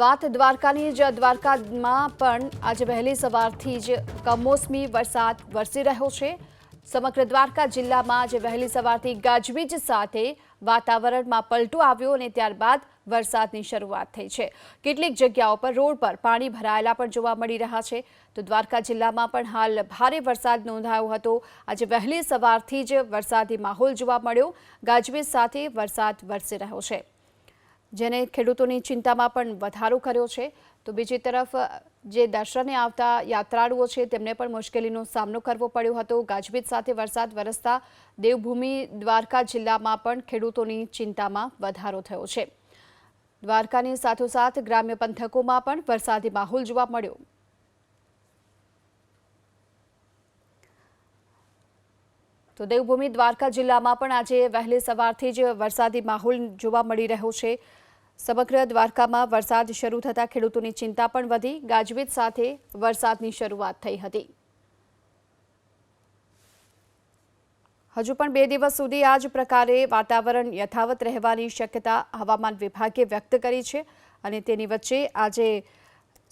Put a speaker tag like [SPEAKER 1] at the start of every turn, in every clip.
[SPEAKER 1] વાત દ્વારકાની જ દ્વારકામાં પણ આજે વહેલી સવારથી જ કમોસમી વરસાદ વરસી રહ્યો છે. સમગ્ર દ્વારકા જિલ્લામાં આજે વહેલી સવારથી ગાજવીજ સાથે વાતાવરણમાં પલટો આવ્યો અને ત્યારબાદ વરસાદની શરૂઆત થઈ છે. કેટલીક જગ્યાઓ પર રોડ પર પાણી ભરાયેલા પણ જોવા મળી રહ્યા છે. તો દ્વારકા જિલ્લામાં પણ હાલ ભારે વરસાદ નોંધાયો હતો. આજે વહેલી સવારથી જ વરસાદી માહોલ જોવા મળ્યો. ગાજવીજ સાથે વરસાદ વરસી રહ્યો છે. જેને ખેડૂતોની ચિંતામાં પણ વધારો કર્યો છે. તો બીજી તરફ, જે દર્શને આવતા યાત્રાળુઓ છે, તેમને પણ મુશ્કેલીનો સામનો કરવો પડ્યો હતો. ગાજવીજ સાથે વરસાદ વરસતા દેવભૂમિ દ્વારકા જિલ્લામાં પણ ખેડૂતોની ચિંતામાં વધારો થયો છે. દ્વારકાની સાથોસાથ ગ્રામ્ય પંથકોમાં પણ વરસાદી માહોલ જોવા મળ્યો. તો દેવભૂમિ દ્વારકા જિલ્લામાં પણ આજે વહેલી સવારથી જ વરસાદી માહોલ જોવા મળી રહ્યો છે. સમગ્ર દ્વારકામાં વરસાદ શરૂ થતાં ખેડૂતોની ચિંતા પણ વધી. ગાજવીજ સાથે વરસાદની શરૂઆત થઈ હતી. હજુ પણ બે દિવસ સુધી આ જ પ્રકારે વાતાવરણ યથાવત રહેવાની શક્યતા હવામાન વિભાગે વ્યક્ત કરી છે અને તેની વચ્ચે આજે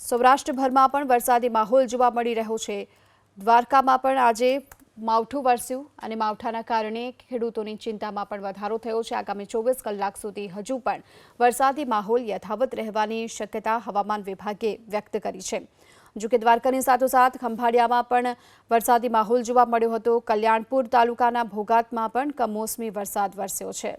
[SPEAKER 1] સૌરાષ્ટ્રભરમાં પણ વરસાદી માહોલ જોવા મળી રહ્યો છે. દ્વારકામાં પણ આજે માવઠું વરસ્યું અને માવઠાના કારણે ખેડૂતોની ચિંતામાં પણ વધારો થયો છે. આગામી ચોવીસ કલાક સુધી હજુ પણ વરસાદી માહોલ યથાવત રહેવાની શક્યતા હવામાન વિભાગે વ્યક્ત કરી છે. જો કે દ્વારકાની સાથોસાથ ખંભાળિયામાં પણ વરસાદી માહોલ જોવા મળ્યો હતો. કલ્યાણપુર તાલુકાના ભોગાતમાં પણ કમોસમી વરસાદ વરસ્યો છે.